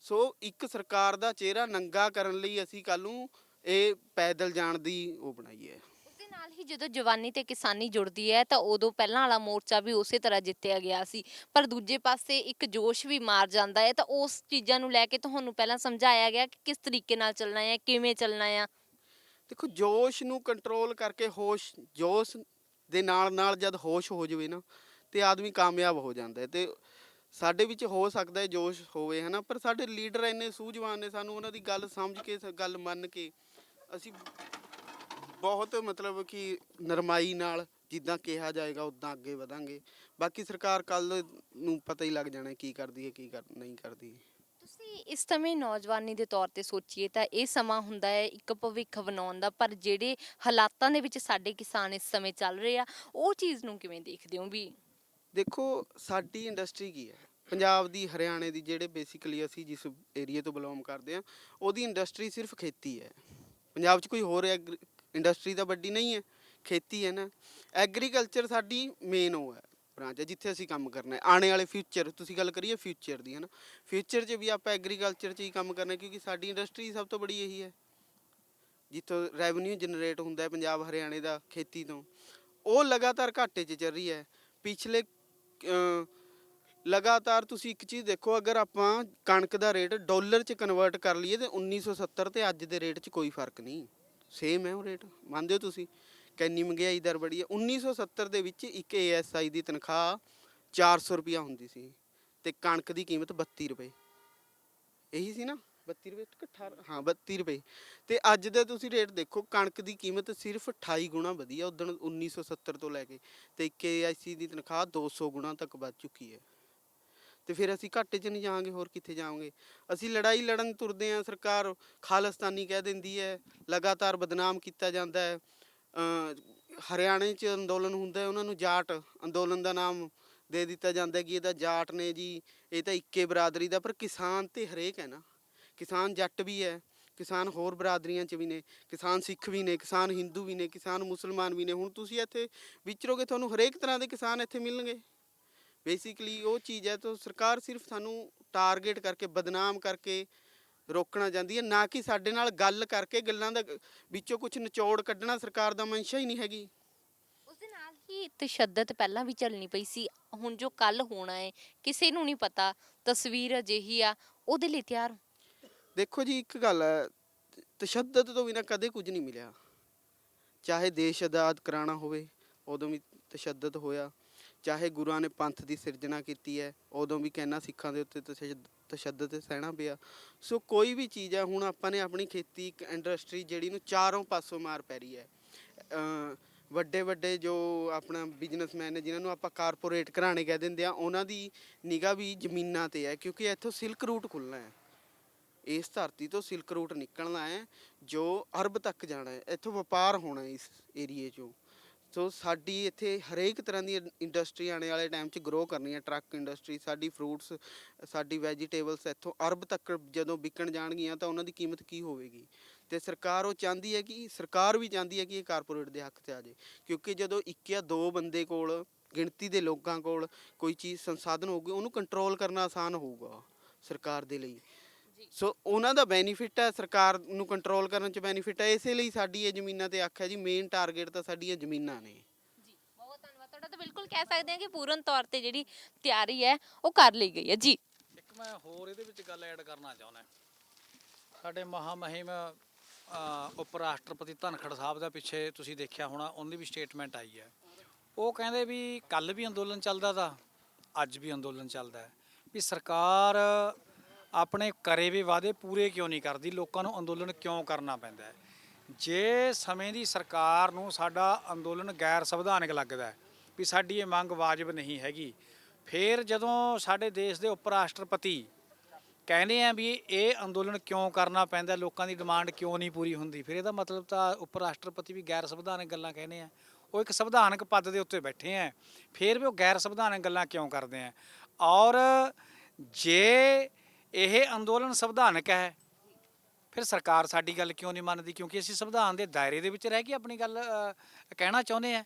ਸੋ ਇੱਕ ਸਰਕਾਰ ਦਾ ਚਿਹਰਾ ਨੰਗਾ ਕਰਨ ਲਈ ਅਸੀਂ ਕੱਲ ਨੂੰ ਇਹ ਪੈਦਲ ਜਾਣ ਦੀ ਉਹ ਬਣਾਈ ਹੈ। ਨਾਲ ਹੀ ਜਦੋਂ ਜਵਾਨੀ ਤੇ ਕਿਸਾਨੀ ਜੁੜਦੀ ਹੈ, ਤਾਂ ਉਦੋਂ ਪਹਿਲਾਂ ਵਾਲਾ ਮੋਰਚਾ ਵੀ ਉਸੇ ਤਰ੍ਹਾਂ ਜਿੱਤਿਆ ਗਿਆ ਸੀ। ਪਰ ਦੂਜੇ ਪਾਸੇ ਇੱਕ ਜੋਸ਼ ਵੀ ਮਾਰ ਜਾਂਦਾ ਹੈ, ਤਾਂ ਉਸ ਚੀਜ਼ਾਂ ਨੂੰ ਲੈ ਕੇ ਤੁਹਾਨੂੰ ਪਹਿਲਾਂ ਸਮਝਾਇਆ ਗਿਆ ਕਿ ਕਿਸ ਤਰੀਕੇ ਨਾਲ ਚੱਲਣਾ ਹੈ, ਕਿਵੇਂ ਚੱਲਣਾ ਹੈ ਦੇਖੋ, ਜੋਸ਼ ਨੂੰ ਕੰਟਰੋਲ ਕਰਕੇ ਹੋਸ਼, ਜੋਸ਼ ਦੇ ਨਾਲ ਨਾਲ ਜਦ ਹੋਸ਼ ਹੋ ਜਾਵੇ ਨਾ, ਤੇ ਆਦਮੀ ਕਾਮਯਾਬ ਹੋ ਜਾਂਦਾ ਹੈ। ਤੇ ਸਾਡੇ ਵਿੱਚ ਹੋ ਸਕਦਾ ਹੈ ਜੋਸ਼ ਹੋਵੇ, ਹਨਾ? ਪਰ ਸਾਡੇ ਲੀਡਰ ਇੰਨੇ ਸੂਝਵਾਨ ਨੇ, ਸਾਨੂੰ ਉਹਨਾਂ ਦੀ ਗੱਲ ਸਮਝ ਕੇ, ਗੱਲ ਮੰਨ ਕੇ ਅਸੀਂ ਬਹੁਤ ਮਤਲਬ ਕਿ ਨਰਮਾਈ ਨਾਲ ਜਿੱਦਾਂ ਕਿਹਾ ਜਾਏਗਾ ਉਦਾਂ ਅੱਗੇ ਵਧਾਂਗੇ। ਬਾਕੀ ਸਰਕਾਰ ਕੱਲ ਨੂੰ ਪਤਾ ਹੀ ਲੱਗ ਜਾਣਾ ਕੀ ਕਰਦੀ ਹੈ ਕੀ ਕਰ ਨਹੀਂ ਕਰਦੀ। ਤੁਸੀਂ ਇਸ ਸਮੇਂ ਨੌਜਵਾਨੀ ਦੇ ਤੌਰ ਤੇ ਸੋਚੀਏ ਤਾਂ ਇਹ ਸਮਾਂ ਹੁੰਦਾ ਹੈ ਇੱਕ ਭਵਿੱਖ ਬਣਾਉਣ ਦਾ ਪਰ ਜਿਹੜੇ ਹਾਲਾਤਾਂ ਦੇ ਵਿੱਚ ਸਾਡੇ ਕਿਸਾਨ ਇਸ ਸਮੇਂ ਚੱਲ ਰਹੇ ਆ ਉਹ ਚੀਜ਼ ਨੂੰ ਕਿਵੇਂ ਦੇਖਦੇ ਹੋ ਵੀ? ਦੇਖੋ ਸਾਡੀ ਇੰਡਸਟਰੀ ਕੀ ਹੈ? ਪੰਜਾਬ ਦੀ ਹਰਿਆਣੇ ਦੀ ਜਿਹੜੇ ਬੇਸਿਕਲੀ ਅਸੀਂ ਜਿਸ ਏਰੀਆ ਤੋਂ ਬਿਲੋਂਗ ਕਰਦੇ ਆ ਉਹਦੀ ਇੰਡਸਟਰੀ ਸਿਰਫ ਖੇਤੀ ਹੈ। ਪੰਜਾਬ 'ਚ ਕੋਈ ਹੋਰ ਇੰਡਸਟਰੀ ਤਾਂ ਵੱਡੀ ਨਹੀਂ ਹੈ, ਖੇਤੀ ਹੈ ਨਾ। ਐਗਰੀਕਲਚਰ ਸਾਡੀ ਮੇਨ ਉਹ ਹੈ ਬ੍ਰਾਂਚ ਹੈ, ਜਿੱਥੇ ਅਸੀਂ ਕੰਮ ਕਰਨਾ ਹੈ। ਆਉਣੇ ਵਾਲੇ ਫਿਊਚਰ ਤੁਸੀਂ ਗੱਲ ਕਰੀਏ ਫਿਊਚਰ ਦੀ ਹੈ ਨਾ ਫਿਊਚਰ 'ਚ ਵੀ ਆਪਾਂ ਐਗਰੀਕਲਚਰ 'ਚ ਹੀ ਕੰਮ ਕਰਨਾ, ਕਿਉਂਕਿ ਸਾਡੀ ਇੰਡਸਟਰੀ ਸਭ ਤੋਂ ਬੜੀ ਇਹੀ ਹੈ। ਜਿੱਥੋਂ ਰੈਵਨਿਊ ਜਨਰੇਟ ਹੁੰਦਾ ਹੈ ਪੰਜਾਬ, ਹਰਿਆਣੇ ਦਾ ਖੇਤੀ ਤੋਂ। ਉਹ ਲਗਾਤਾਰ ਘਾਟੇ 'ਚ ਚੱਲ ਰਹੀ ਹੈ। ਪਿਛਲੇ ਲਗਾਤਾਰ ਤੁਸੀਂ ਇੱਕ ਚੀਜ਼ ਦੇਖੋ, ਅਗਰ ਆਪਾਂ ਕਣਕ ਦਾ ਰੇਟ ਡਾਲਰ 'ਚ ਕਨਵਰਟ ਕਰ ਲਈਏ, ਤੇ 1970 ਤੇ ਅੱਜ ਦੇ ਰੇਟ 'ਚ ਕੋਈ ਫ਼ਰਕ ਨਹੀਂ। ਸੇਮ ਹੈ ਉਹ ਰੇਟ ਮੰਨਦੇ ਹੋ ਤੁਸੀਂ? ਕਿੰਨੀ ਮਹਿੰਗਾਈ ਦਰ ਬੜੀ ਹੈ। 1970 ਦੇ ਵਿੱਚ ਇੱਕ ਏਐਸਆਈ ਦੀ ਤਨਖਾਹ 400 ਰੁਪਿਆ ਹੁੰਦੀ ਸੀ ਤੇ ਕਣਕ ਦੀ ਕੀਮਤ 32 ਰੁਪਏ। ਇਹੀ ਸੀ ਨਾ? 32 ਰੁਪਏ ਕਿ 18 ਹਾਂ 32 ਰੁਪਏ। ਤੇ ਅੱਜ ਦੇ ਤੁਸੀਂ ਰੇਟ ਦੇਖੋ, ਕਣਕ ਦੀ ਕੀਮਤ ਸਿਰਫ 28 ਗੁਣਾ ਵਧੀ ਆ ਉਦੋਂ 1970 ਤੋਂ ਲੈ ਕੇ ਤੇ ਇੱਕ ਏਆਈਸੀ ਦੀ ਤਨਖਾਹ 200 ਗੁਣਾ ਤੱਕ ਵੱਧ ਚੁੱਕੀ ਹੈ। ਤੇ ਫਿਰ ਅਸੀਂ ਘਾਟੇ 'ਚ ਨਹੀਂ ਜਾਵਾਂਗੇ, ਹੋਰ ਕਿੱਥੇ ਜਾਵਾਂਗੇ? ਅਸੀਂ ਲੜਾਈ ਲੜਨ ਤੁਰਦੇ ਹਾਂ, ਸਰਕਾਰ ਖਾਲਿਸਤਾਨੀ ਕਹਿ ਦਿੰਦੀ ਹੈ, ਲਗਾਤਾਰ ਬਦਨਾਮ ਕੀਤਾ ਜਾਂਦਾ ਹੈ। ਹਰਿਆਣੇ 'ਚ ਅੰਦੋਲਨ ਹੁੰਦਾ ਹੈ, ਉਹਨਾਂ ਨੂੰ ਜਾਟ ਅੰਦੋਲਨ ਦਾ ਨਾਮ ਦੇ ਦਿੱਤਾ ਜਾਂਦਾ ਕਿ ਇਹ ਤਾਂ ਜਾਟ ਨੇ ਜੀ, ਇਹ ਤਾਂ ਇੱਕੇ ਬਰਾਦਰੀ ਦਾ, ਪਰ ਕਿਸਾਨ ਤੇ ਹਰੇਕ ਹੈ ਨਾ। ਕਿਸਾਨ ਜੱਟ ਵੀ ਹੈ, ਕਿਸਾਨ ਹੋਰ ਬਰਾਦਰੀਆਂ 'ਚ ਵੀ ਨੇ, ਕਿਸਾਨ ਸਿੱਖ ਵੀ ਨੇ, ਕਿਸਾਨ ਹਿੰਦੂ ਵੀ ਨੇ, ਕਿਸਾਨ ਮੁਸਲਮਾਨ ਵੀ ਨੇ। ਹੁਣ ਤੁਸੀਂ ਇੱਥੇ ਵਿਚਰੋਗੇ, ਤੁਹਾਨੂੰ ਹਰੇਕ ਤਰ੍ਹਾਂ ਦੇ ਕਿਸਾਨ ਇੱਥੇ ਮਿਲਣਗੇ। ਬੇਸਿਕਲੀ ਉਹ ਚੀਜ਼ ਹੈ ਤਾਂ ਸਰਕਾਰ ਸਿਰਫ ਸਾਨੂੰ ਟਾਰਗੇਟ ਕਰਕੇ ਬਦਨਾਮ ਕਰਕੇ ਰੋਕਣਾ ਚਾਹੁੰਦੀ ਹੈ ਨਾ ਕਿ ਸਾਡੇ ਨਾਲ ਗੱਲ ਕਰਕੇ ਗੱਲਾਂ ਦਾ ਵਿੱਚੋਂ ਕੁਝ ਨਿਚੋੜ ਕੱਢਣਾ ਸਰਕਾਰ ਦਾ ਮਨਸ਼ਾ ਹੀ ਨਹੀਂ ਹੈਗੀ। ਉਸ ਦੇ ਨਾਲ ਹੀ ਤਸ਼ੱਦਦ ਪਹਿਲਾਂ ਵੀ ਚੱਲਣੀ ਪਈ ਸੀ ਹੁਣ ਜੋ ਕੱਲ ਹੋਣਾ ਹੈ ਕਿਸੇ ਨੂੰ ਨਹੀਂ ਪਤਾ ਤਸਵੀਰ ਅਜਿਹੀ ਆ ਉਹਦੇ ਲਈ ਤਿਆਰ ਦੇਖੋ ਜੀ ਇੱਕ ਗੱਲ ਹੈ ਤਸ਼ੱਦਦ ਤੋਂ ਬਿਨਾਂ ਕਦੇ ਕੁਝ ਨਹੀਂ ਮਿਲਿਆ। ਚਾਹੇ ਦੇਸ਼ ਆਜ਼ਾਦ ਕਰਾਉਣਾ ਹੋਵੇ ਉਦੋਂ ਵੀ ਤਸ਼ੱਦਦ ਹੋਇਆ। ਚਾਹੇ ਗੁਰੂਆਂ ਨੇ ਪੰਥ ਦੀ ਸਿਰਜਣਾ ਕੀਤੀ ਹੈ, ਉਦੋਂ ਵੀ ਕਹਿਣਾ ਸਿੱਖਾਂ ਦੇ ਉੱਤੇ ਤਸ਼ੱਦ- ਤਸ਼ੱਦਦ ਸਹਿਣਾ ਪਿਆ। ਸੋ ਕੋਈ ਵੀ ਚੀਜ਼ ਹੈ, ਹੁਣ ਆਪਾਂ ਨੇ ਆਪਣੀ ਖੇਤੀ ਇੱਕ ਇੰਡਸਟਰੀ ਜਿਹੜੀ ਨੂੰ ਚਾਰੋਂ ਪਾਸੋਂ ਮਾਰ ਪੈ ਰਹੀ ਹੈ। ਵੱਡੇ ਵੱਡੇ ਜੋ ਆਪਣਾ ਬਿਜ਼ਨਸਮੈਨ ਨੇ, ਜਿਨ੍ਹਾਂ ਨੂੰ ਆਪਾਂ ਕਾਰਪੋਰੇਟ ਘਰਾਣੇ ਕਹਿ ਦਿੰਦੇ ਆ ਉਹਨਾਂ ਦੀ ਨਿਗਾਹ ਵੀ ਜ਼ਮੀਨਾਂ ਤੇ ਹੈ, ਕਿਉਂਕਿ ਇੱਥੋਂ ਸਿਲਕ ਰੂਟ ਖੁੱਲਣਾ ਹੈ। ਇਸ ਧਰਤੀ ਤੋਂ ਸਿਲਕ ਰੂਟ ਨਿਕਲਣਾ ਹੈ, ਜੋ ਅਰਬ ਤੱਕ ਜਾਣਾ ਹੈ, ਇੱਥੋਂ ਵਪਾਰ ਹੋਣਾ ਇਸ ਏਰੀਏ 'ਚੋਂ। ਸੋ ਸਾਡੀ ਇੱਥੇ ਹਰੇਕ ਤਰ੍ਹਾਂ ਦੀ ਇੰਡਸਟਰੀ ਆਉਣ ਵਾਲੇ ਟਾਈਮ 'ਚ ਗਰੋ ਕਰਨੀ ਹੈ ਟਰੱਕ ਇੰਡਸਟਰੀ ਸਾਡੀ ਫਰੂਟਸ ਸਾਡੀ ਵੈਜੀਟੇਬਲਸ ਇੱਥੋਂ ਅਰਬ ਤੱਕ ਜਦੋਂ ਵਿਕਣ ਜਾਣਗੀਆਂ ਤਾਂ ਉਹਨਾਂ ਦੀ ਕੀਮਤ ਕੀ ਹੋਵੇਗੀ? ਤੇ ਸਰਕਾਰ ਉਹ ਚਾਹੁੰਦੀ ਹੈ ਕਿ, ਸਰਕਾਰ ਵੀ ਚਾਹੁੰਦੀ ਹੈ ਕਿ ਇਹ ਕਾਰਪੋਰੇਟ ਦੇ ਹੱਕ 'ਚ ਆ ਜਾਏ, ਕਿਉਂਕਿ ਜਦੋਂ ਇੱਕ ਜਾਂ ਦੋ ਬੰਦੇ ਕੋਲ, ਗਿਣਤੀ ਦੇ ਲੋਕਾਂ ਕੋਲ ਕੋਈ ਚੀਜ਼ ਸੰਸਾਧਨ ਹੋਊਗੀ, ਉਹਨੂੰ ਕੰਟਰੋਲ ਕਰਨਾ ਆਸਾਨ ਹੋਊਗਾ ਸਰਕਾਰ ਦੇ ਲਈ। ਸੋ ਉਹਨਾਂ ਦਾ ਬੈਨੀਫਿਟ ਹੈ ਸਰਕਾਰ ਨੂੰ ਕੰਟਰੋਲ ਕਰਨ ਚ ਬੈਨੀਫਿਟ ਹੈ ਇਸੇ ਲਈ ਸਾਡੀ ਇਹ ਜ਼ਮੀਨਾਂ ਤੇ ਹੈ ਜੀ ਮੇਨ ਟਾਰਗੇਟ ਤਾਂ ਸਾਡੀਆਂ ਜ਼ਮੀਨਾਂ ਨੇ। ਜੀ ਬਹੁਤ ਧੰਨਵਾਦ। ਤੁਹਾਡਾ ਤਾਂ ਬਿਲਕੁਲ ਕਹਿ ਸਕਦੇ ਹਾਂ ਕਿ ਪੂਰਨ ਤੌਰ ਤੇ ਜਿਹੜੀ ਤਿਆਰੀ ਹੈ ਉਹ ਕਰ ਲਈ ਗਈ ਹੈ। ਜੀ। ਇੱਕ ਮੈਂ ਹੋਰ ਇਹਦੇ ਵਿੱਚ ਗੱਲ ਐਡ ਕਰਨਾ ਚਾਹੁੰਦਾ ਸਾਡੇ ਮਹਾਮਹਿਮ ਅ, ਉਪ ਰਾਸ਼ਟਰਪਤੀ ਧਨਖੜ ਸਾਹਿਬ ਦਾ ਪਿੱਛੇ ਤੁਸੀਂ ਦੇਖਿਆ ਹੋਣਾ ਉਹਦੀ ਵੀ ਸਟੇਟਮੈਂਟ ਆਈ ਹੈ। ਉਹ ਕਹਿੰਦੇ ਵੀ ਕੱਲ ਵੀ ਅੰਦੋਲਨ ਚੱਲਦਾ ਤਾ ਅੱਜ ਵੀ ਅੰਦੋਲਨ ਚੱਲਦਾ ਹੈ। ਵੀ ਸਰਕਾਰ ਆਪਣੇ ਕਰੇ ਵੀ ਵਾਅਦੇ ਪੂਰੇ ਕਿਉਂ ਨਹੀਂ ਕਰਦੀ? ਲੋਕਾਂ ਨੂੰ ਅੰਦੋਲਨ ਕਿਉਂ ਕਰਨਾ ਪੈਂਦਾ ਹੈ? ਜੇ ਸਮੇਂ ਦੀ ਸਰਕਾਰ ਨੂੰ ਸਾਡਾ ਅੰਦੋਲਨ ਗੈਰ ਸੰਵਿਧਾਨਕ ਲੱਗਦਾ ਹੈ ਵੀ ਸਾਡੀ ਇਹ ਮੰਗ ਵਾਜਬ ਨਹੀਂ ਹੈਗੀ, ਫਿਰ ਜਦੋਂ ਸਾਡੇ ਦੇਸ਼ ਦੇ ਉਪ ਰਾਸ਼ਟਰਪਤੀ ਕਹਿੰਦੇ ਆ ਵੀ ਇਹ ਅੰਦੋਲਨ ਕਿਉਂ ਕਰਨਾ ਪੈਂਦਾ ਲੋਕਾਂ ਦੀ ਡਿਮਾਂਡ ਕਿਉਂ ਨਹੀਂ ਪੂਰੀ ਹੁੰਦੀ? ਫਿਰ ਇਹਦਾ ਮਤਲਬ ਤਾਂ ਉਪ ਰਾਸ਼ਟਰਪਤੀ ਵੀ ਗੈਰ ਸੰਵਿਧਾਨਕ ਗੱਲਾਂ ਕਹਿੰਦੇ ਆ। ਉਹ ਇੱਕ ਸੰਵਿਧਾਨਕ ਪਦ ਦੇ ਉੱਤੇ ਬੈਠੇ ਆ। ਫਿਰ ਵੀ ਉਹ ਗੈਰ ਸੰਵਿਧਾਨਕ ਗੱਲਾਂ ਕਿਉਂ ਕਰਦੇ ਆ? ਔਰ ਜੇ ਇਹ ਅੰਦੋਲਨ ਸੰਵਿਧਾਨਕ ਹੈ। ਫਿਰ ਸਰਕਾਰ ਸਾਡੀ ਗੱਲ ਕਿਉਂ ਨਹੀਂ ਮੰਨਦੀ? ਕਿਉਂਕਿ ਅਸੀਂ ਸੰਵਿਧਾਨ ਦੇ ਦਾਇਰੇ ਦੇ ਵਿੱਚ ਰਹਿ ਕੇ ਆਪਣੀ ਗੱਲ ਕਹਿਣਾ ਚਾਹੁੰਦੇ ਆ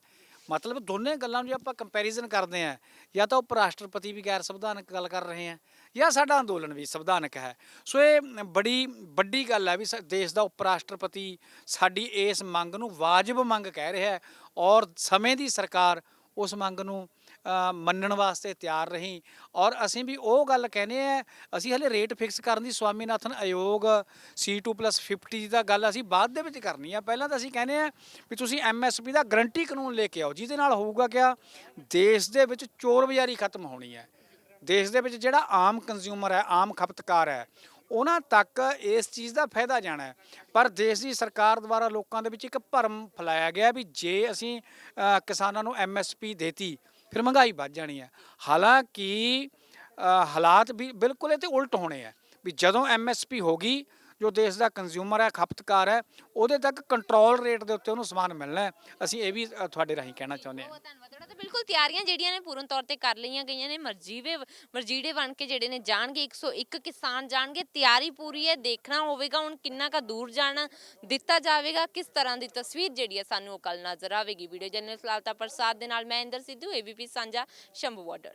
ਮਤਲਬ ਦੋਨੇ ਗੱਲਾਂ ਨੂੰ ਜੇ ਆਪਾਂ ਕੰਪੈਰੀਜ਼ਨ ਕਰਦੇ ਆ ਜਾਂ ਤਾਂ ਉਪ ਰਾਸ਼ਟਰਪਤੀ ਵੀ ਗੈਰ ਸੰਵਿਧਾਨਕ ਗੱਲ ਕਰ ਰਹੇ ਆ ਜਾਂ ਸਾਡਾ ਅੰਦੋਲਨ ਵੀ ਸੰਵਿਧਾਨਕ ਹੈ। ਸੋ ਇਹ ਬੜੀ ਵੱਡੀ ਗੱਲ ਹੈ ਵੀ ਸ- ਦੇਸ਼ ਦਾ ਉਪ ਰਾਸ਼ਟਰਪਤੀ ਸਾਡੀ ਇਸ ਮੰਗ ਨੂੰ ਵਾਜਬ ਮੰਗ ਕਹਿ ਰਿਹਾ ਹੈ ਔਰ ਸਮੇਂ ਦੀ ਸਰਕਾਰ ਉਸ ਮੰਗ ਨੂੰ ਮੰਨਣ ਵਾਸਤੇ ਤਿਆਰ ਰਹੀ। ਔਰ ਅਸੀਂ ਵੀ ਉਹ ਗੱਲ ਕਹਿੰਦੇ ਆ, ਅਸੀਂ ਹਲੇ ਰੇਟ ਫਿਕਸ ਕਰਨ ਦੀ ਸਵਾਮੀਨਾਥਨ ਆਯੋਗ C2+50 ਦਾ ਗੱਲ ਅਸੀਂ ਬਾਅਦ ਦੇ ਵਿੱਚ ਕਰਨੀ ਆ। ਪਹਿਲਾਂ ਤਾਂ ਅਸੀਂ ਕਹਿੰਦੇ ਆ ਵੀ ਤੁਸੀਂ MSP ਦਾ ਗਰੰਟੀ ਕਾਨੂੰਨ ਲੈ ਕੇ ਆਓ, ਜਿਹਦੇ ਨਾਲ ਹੋਊਗਾ ਕਿਆ? ਦੇਸ਼ ਦੇ ਵਿੱਚ ਚੋਰ ਬਾਜ਼ਾਰੀ ਖਤਮ ਹੋਣੀ ਹੈ। ਦੇਸ਼ ਦੇ ਵਿੱਚ ਜਿਹੜਾ ਆਮ ਕੰਜ਼ਿਊਮਰ ਹੈ, ਆਮ ਖਪਤਕਾਰ ਹੈ, ਉਹਨਾਂ ਤੱਕ ਇਸ ਚੀਜ਼ ਦਾ ਫਾਇਦਾ ਜਾਣਾ ਪਰ ਦੇਸ਼ ਦੀ ਸਰਕਾਰ ਦੁਆਰਾ ਲੋਕਾਂ ਦੇ ਵਿੱਚ ਇੱਕ ਭਰਮ ਫੈਲਾਇਆ ਗਿਆ ਵੀ ਜੇ ਅਸੀਂ ਕਿਸਾਨਾਂ ਨੂੰ ਐਮਐਸਪੀ ਦੇਤੀ ਫਿਰ ਮਹਿੰਗਾਈ ਵੱਧ ਜਾਣੀ ਹੈ। ਹਾਲਾਂਕਿ ਹਾਲਾਤ ਵੀ ਬਿਲਕੁਲ ਇਹਦੇ ਉਲਟ ਹੋਣੇ ਆ ਵੀ ਜਦੋਂ ਐਮਐਸਪੀ ਹੋਗੀ ਜੋ ਦੇਸ਼ ਦਾ ਕੰਜ਼ਿਊਮਰ ਹੈ ਖਪਤਕਾਰ ਹੈ ਉਹਦੇ ਤੱਕ ਕੰਟਰੋਲ ਰੇਟ ਦੇ ਉੱਤੇ ਉਹਨੂੰ ਸਮਾਨ ਮਿਲਣਾ ਹੈ। ਅਸੀਂ ਇਹ ਵੀ ਤੁਹਾਡੇ ਰਾਹੀਂ ਕਹਿਣਾ ਚਾਹੁੰਦੇ ਹਾਂ। ਬਹੁਤ ਧੰਨਵਾਦ। ਤੁਹਾਡਾ ਤੇ ਬਿਲਕੁਲ ਤਿਆਰੀਆਂ ਜਿਹੜੀਆਂ ਨੇ ਪੂਰਨ ਤੌਰ ਤੇ ਕਰ ਲਈਆਂ ਗਈਆਂ ਨੇ। ਮਰਜੀਵੇ ਮਰਜੀੜੇ ਬਣ ਕੇ ਜਿਹੜੇ ਨੇ ਜਾਣਗੇ 101 ਕਿਸਾਨ ਜਾਣਗੇ। ਤਿਆਰੀ ਪੂਰੀ ਹੈ ਦੇਖਣਾ ਹੋਵੇਗਾ ਹੁਣ ਕਿੰਨਾ ਕਾ ਦੂਰ ਜਾਣਾ ਦਿੱਤਾ ਜਾਵੇਗਾ ਕਿਸ ਤਰ੍ਹਾਂ ਦੀ ਤਸਵੀਰ ਜਿਹੜੀ ਹੈ ਸਾਨੂੰ ਉਹ ਕੱਲ ਨਜ਼ਰ ਆਵੇਗੀ। ਵੀਡੀਓ ਜਰਨਲਿਸਟ ਲਾਲਤਾ ਪ੍ਰਸਾਦ ਦੇ ਨਾਲ ਮੈਂ ਇੰਦਰ ਸਿੱਧੂ ਏਬੀਪੀ ਸਾਂਝਾ ਸ਼ੰਭੂ ਬਾਰਡਰ।